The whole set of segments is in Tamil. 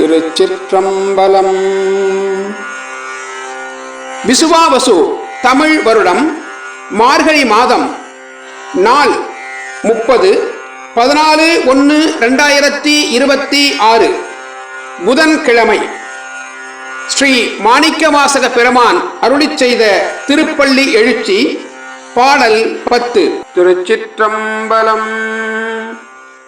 திருச்சிற்றம்பலம். விசுவாவசு தமிழ் வருடம் மார்கழி மாதம் நாள் முப்பது பதினாலு ஒன்று ரெண்டாயிரத்தி இருபத்தி ஆறு புதன்கிழமை. ஸ்ரீ மாணிக்கவாசக பெருமான் அருளி செய்த திருப்பள்ளி எழுச்சி பாடல் பத்து. திருச்சிற்றம்பலம்.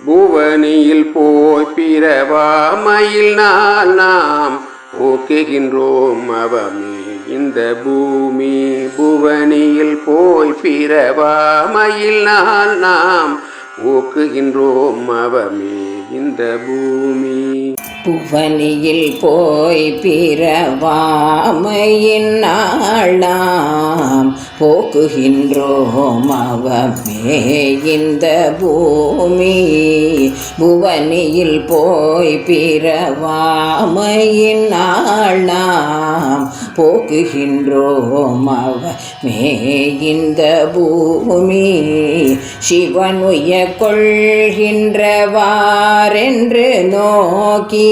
புவனியில் போய் பிறவாமையில் நாள் நாம் ஓக்குகின்றோம் அவமே. இந்த பூமி புவனியில் போய் பிறவாமையில் நாள் நாம் ஓக்குகின்றோம் அவமே. இந்த பூமி புவனியில் போய் பிறவாமையின் நாளாம் போக்குகின்றோம் அவமே இந்த பூமி. புவனியில் போய் பிறவாமையின் நாளாம் போக்குகின்றோம் அவமே இந்த பூமி. சிவன் உய கொள்கின்றவாரென்று நோக்கி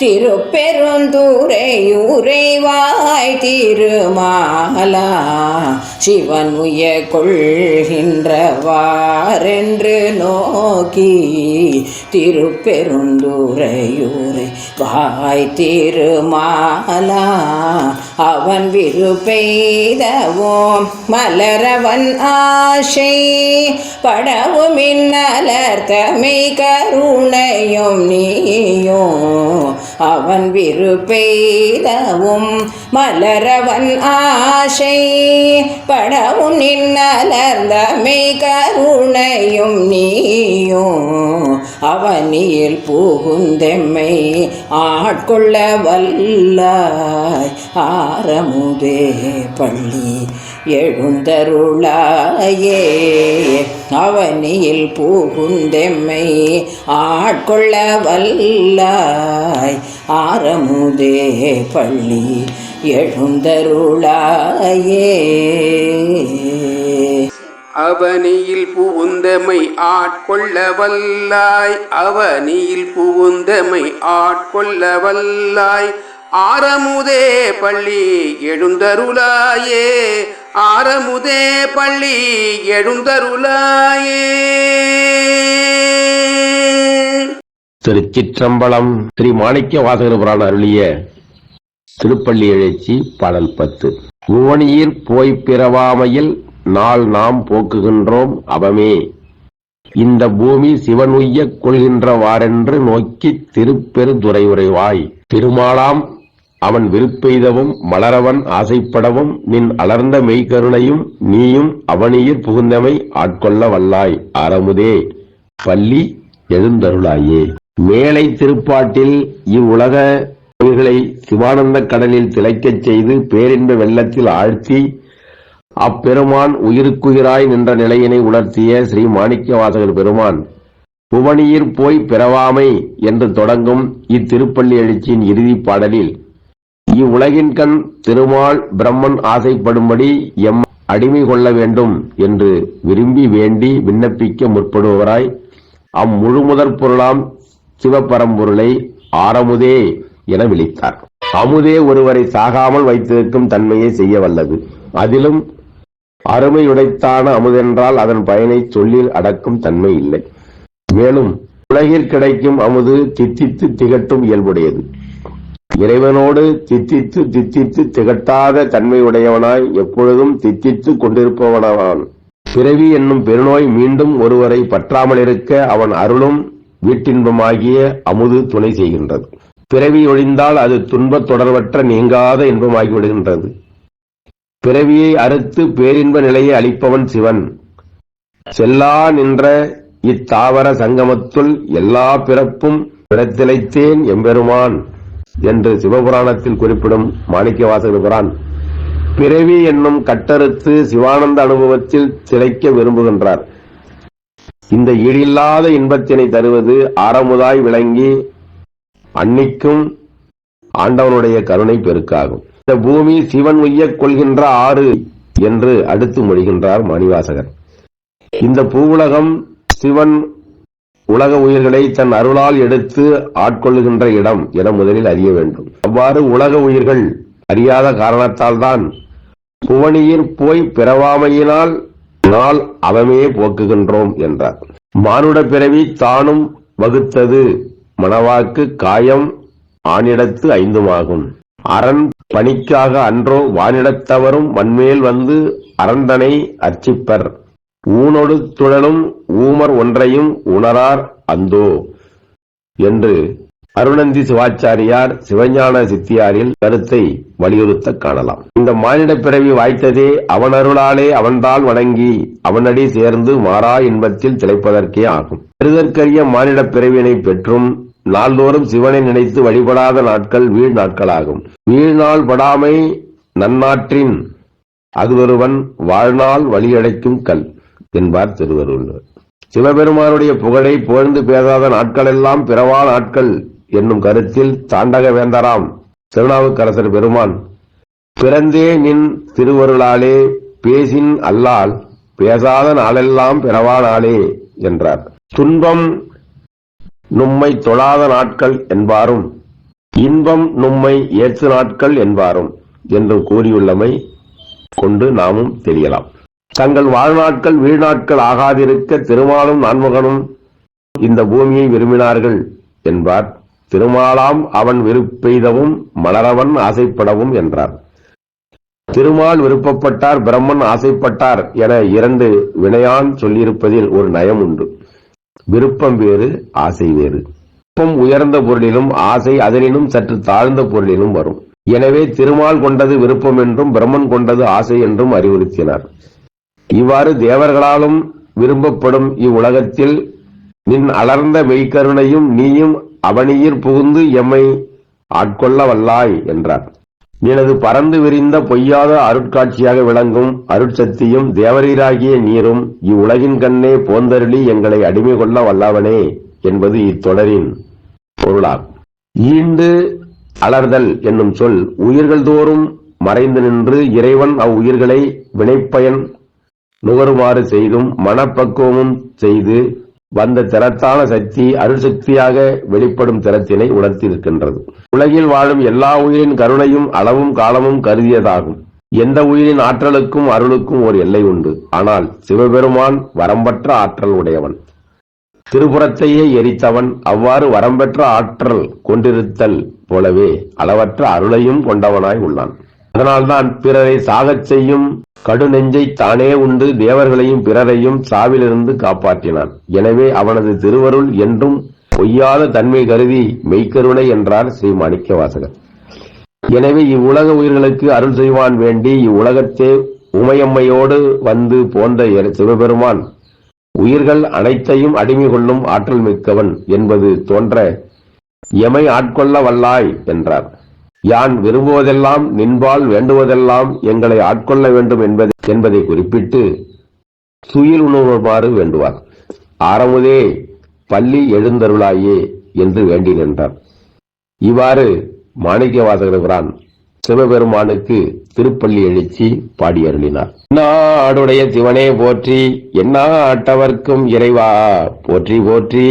திருப்பெருந்துரை உரைவாய் திருமாலா சிவன் உய கொள்கின்றவாரென்று நோக்கி திருப்பெருந்தூரையூரை வாய் திருமாலா அவன் விருப்பெய்தவோம் மலரவன் ஆசை படவும் இன்னலர்த்தமை கருணையும் நீயோ அவன் விருப்பெய்தவும் மலரவன் ஆசை படவும் நின்னலர்ந்த மெய் கருணையும் நீயும். அவனியில் புகுந்தெம்மை ஆட்கொள்ள வல்லாய் ஆரமுதே பள்ளி. எழுந்தருளாயே. அவனியில் பூகுந்தெம்மை ஆட்கொள்ள வல்லாய். ஆரமுதே பள்ளி எழுந்தருளாயே. அவனியில் புகுந்தமை ஆட்கொள்ள வல்லாய். அவனியில் புகுந்தமை ஆட்கொள்ள வல்லாய். ஆரமுதே பள்ளி எழுந்தருளாயே. ஆரமுதே பள்ளி எழுந்தருளாயே. திருச்சிற்றம்பலம் ஸ்ரீ மாணிக்க வாசகர் அருளிய திருப்பள்ளி எழுச்சி பாடல் பத்து. புவனியிற் போய் பிறவாமையில் நாள் நாம் போக்குகின்றோம் அவமே. இந்த பூமி சிவன் உய்யக் கொள்கின்றவாறென்று நோக்கி திருப்பெருந்துரை உரைவாய் திருமாலாம் அவன் விருப்பெய்தவும் மலரவன் ஆசைப்படவும் நின் அலர்ந்த மெய்கருணையும் நீயும் அவனியிற் புகுந்தமை ஆட்கொள்ள வல்லாய். அறமுதே பள்ளி எழுந்தருளாயே. மேலை திருப்பாட்டில் இவ்வுலக உயிர்களை சிவானந்த கடலில் திளைக்கச் செய்து பேரின்ப வெள்ளத்தில் ஆழ்த்தி அப்பெருமான் உயிருக்குயிராய் நின்ற நிலையினை உணர்த்திய ஸ்ரீ மாணிக்கவாசகர் பெருமான் புவனியிற் போய் பிறவாமை என்று தொடங்கும் இத்திருப்பள்ளி எழுச்சியின் இறுதிப் பாடலில் இவ்வுலகின் கண் திருமால் பிரம்மன் ஆசைப்படும்படி எம் அடிமை கொள்ள வேண்டும் என்று விரும்பி வேண்டி விண்ணப்பிக்க முற்படுபவராய் அம்முழுமுதற் பொருளாம் சிவபரம்பொருளை ஆரமுதே என விழித்தார். அமுதே ஒருவரை சாகாமல் வைத்திருக்கும் தன்மையை செய்ய வல்லது. அதிலும் அருமையுடைத்தான அமுதென்றால் அதன் பயனை சொல்லில் அடக்கும் தன்மை இல்லை. மேலும் உலகில் கிடைக்கும் அமுது தித்தித்து திகட்டும் இயல்புடையது. இறைவனோடு தித்தித்து தித்தித்து திகட்டாத தன்மையுடையவனாய் எப்பொழுதும் தித்தித்து கொண்டிருப்பவனவான். பிறவி என்னும் பெருநோய் மீண்டும் ஒருவரை பற்றாமல் இருக்க அவன் அருளும் வீட்டின்பமாகிய அமுது துணை செய்கின்றது. பிறவி ஒழிந்தால் அது துன்பத் தொடர்பற்ற நீங்காத இன்பமாகி விடுகின்றது. பிறவியை அறுத்து பேரின்ப நிலையை அளிப்பவன் சிவன். செல்லா நின்ற இத்தாவர சங்கமத்துள் எல்லா பிறப்பும் பிறத்திலைத்தேன் எம்பெருமான். என்று சிவபுராணத்தில் குறிப்பிடும் மாணிக்கவாசகர் புரான் பிறவி என்னும் கட்டறுத்து சிவானந்த அனுபவத்தில் திளைக்க விரும்புகின்றார். இந்த ஈடில்லாத இன்பத்தினை தருவது ஆரமுதாய் விளங்கி அன்னிக்கும் ஆண்டவனுடைய கருணை பெருக்காகும். இந்த பூமி சிவன் உய்ய கொள்கின்ற ஆறு என்று அடுத்து மொழிகின்றார் மணிவாசகர். இந்த பூவுலகம் சிவன் உலக உயிர்களை தன் அருளால் எடுத்து ஆட்கொள்ளுகின்ற இடம் என முதலில் அறிய வேண்டும். அவ்வாறு உலக உயிர்கள் அறியாத காரணத்தால் தான் புவனியில் போய் பிறவாமையினால் நாள் அவமே போக்குகின்றோம் என்றார். மானுட பிறவி தானும் வகுத்தது மணவாக்கு காயம் ஆணிடத்து ஐந்துமாகும். அரண் பணிக்காக அன்றோ வானிடத்தவரும் மண்மேல் வந்து அரந்தனை அர்ச்சிப்பர். ஊனொடு துழலும் ஊமர் ஒன்றையும் உணரார் அந்தோ. என்று அருணந்தி சிவாச்சாரியார் சிவஞான சித்தியாரில் கருத்தை வலியுறுத்த காணலாம். இந்த மானிட பிறவி வாய்த்ததே அவன் அருளாலே அவன்தால் வணங்கி அவனடி சேர்ந்து மாறா இன்பத்தில் திளைப்பதற்கே ஆகும். பெறுதற்கரிய மானிட பிறவியினை பெற்றும் நாள்தோறும் சிவனை நினைத்து வழிபடாத நாட்கள் வீழ் நாட்களாகும். வீழ்நாள் படாமை நன்னாற்றின் அகுதொருவன் வாழ்நாள் வழியடைக்கும் கல். என்பார் திருவருள்வர் சிவபெருமானுடைய புகழை புகழ்ந்து பேசாத நாட்களெல்லாம் பிறவா நாட்கள் என்னும் கருத்தில் தாண்டக வேந்தராம் திருநாவுக்கரசர் பெருமான் பிறந்தே நின் திருவருளாலே பேசின் அல்லால் பேசாத நாளெல்லாம் பிறவா நாளே என்றார். துன்பம் நும்மை தொழாத நாட்கள் என்பாரும் இன்பம் நும்மை ஏற்று நாட்கள் என்பாரும் என்று கூறியுள்ளமை கொண்டு நாமும் தெரியலாம். தங்கள் வாழ்நாட்கள் வீழ்நாட்கள் ஆகாதிருக்க திருமாலும் நான்முகனும் இந்த பூமியை விரும்பினார்கள் என்பார். திருமாலாம் அவன் விருப்பெய்தவும் மலரவன் ஆசைப்படவும் என்றார். திருமால் விருப்பப்பட்டார் பிரம்மன் ஆசைப்பட்டார் என இரண்டு வினையான் சொல்லியிருப்பதில் ஒரு நயம் உண்டு. விருப்பம் வேறு ஆசை வேறு. விருப்பம் உயர்ந்த பொருளிலும் ஆசை அதனினும் சற்று தாழ்ந்த பொருளிலும் வரும். எனவே திருமால் கொண்டது விருப்பம் என்றும் பிரம்மன் கொண்டது ஆசை என்றும் அறிவுறுத்தினார். இவ்வாறு தேவர்களாலும் விரும்பப்படும் இவ்வுலகத்தில் நின் அலர்ந்த மெய்கருணையும் நீயும் அவனியிற் புகுந்து எம்மை ஆட்கொள்ள வல்லாய் என்றார். எனது பறந்து விரிந்த பொய்யாத அருட்காட்சியாக விளங்கும் அருட்சக்தியும் தேவரீராகிய நீரும் இவ்வுலகின் கண்ணே போந்தருளி எங்களை அடிமை கொள்ள வல்லவனே என்பது இத்தொடரின் பொருளாகும் ஈண்டு அலர்தல் என்னும் சொல் உயிர்கள் தோறும் மறைந்து நின்று இறைவன் அவ்வுயிர்களை வினைப்பயன் நுகருமாறு செய்தும் மனப்பக்குவமும் செய்து வந்த திறத்தான சக்தி அருள்சக்தியாக வெளிப்படும் திறத்தினை உணர்த்தியிருக்கின்றது. உலகில் வாழும் எல்லா உயிரின் கருணையும் அளவும் காலமும் கருதியதாகும். எந்த உயிரின் ஆற்றலுக்கும் அருளுக்கும் ஒரு எல்லை உண்டு. ஆனால் சிவபெருமான் வரம்பற்ற ஆற்றல் உடையவன். திருபுறத்தையே எரித்தவன் அவ்வாறு வரம்பெற்ற ஆற்றல் கொண்டிருத்தல் போலவே அளவற்ற அருளையும் கொண்டவனாய் உள்ளான். அதனால்தான் பிறரை சாகச் செய்யும் கடுநெஞ்சை தானே உண்டு தேவர்களையும் பிறரையும் சாவிலிருந்து காப்பாற்றினான். எனவே அவனது திருவருள் என்றும் பொய்யாத தன்மை கருதி மெய்க்கருணை என்றார் ஸ்ரீ மாணிக்கவாசகர். எனவே இவ்வுலக உயிர்களுக்கு அருள் செய்வான் வேண்டி இவ்வுலகத்தே உமையம்மையோடு வந்து போன்ற எ- சிவபெருமான் உயிர்கள் அனைத்தையும் அடிமை கொள்ளும் ஆற்றல் மிக்கவன் என்பது தோன்ற எமை ஆட்கொள்ள வல்லாய் என்றார். யான் விரும்புவதெல்லாம் நின்பால் வேண்டுவதெல்லாம் எங்களை ஆட்கொள்ள வேண்டும் என்பதை என்பதை குறிப்பிட்டு சுயில் உணவுமாறு வேண்டுவார். ஆரமுதே பள்ளி எழுந்தருளாயே என்று வேண்டி நின்றார். இவ்வாறு மாணிக்கவாசகர் சிவபெருமானுக்கு திருப்பள்ளி எழுச்சி பாடி அருளினார். நாடுடைய சிவனே போற்றி எந்நாட்டவர்க்கும் இறைவா போற்றி போற்றி.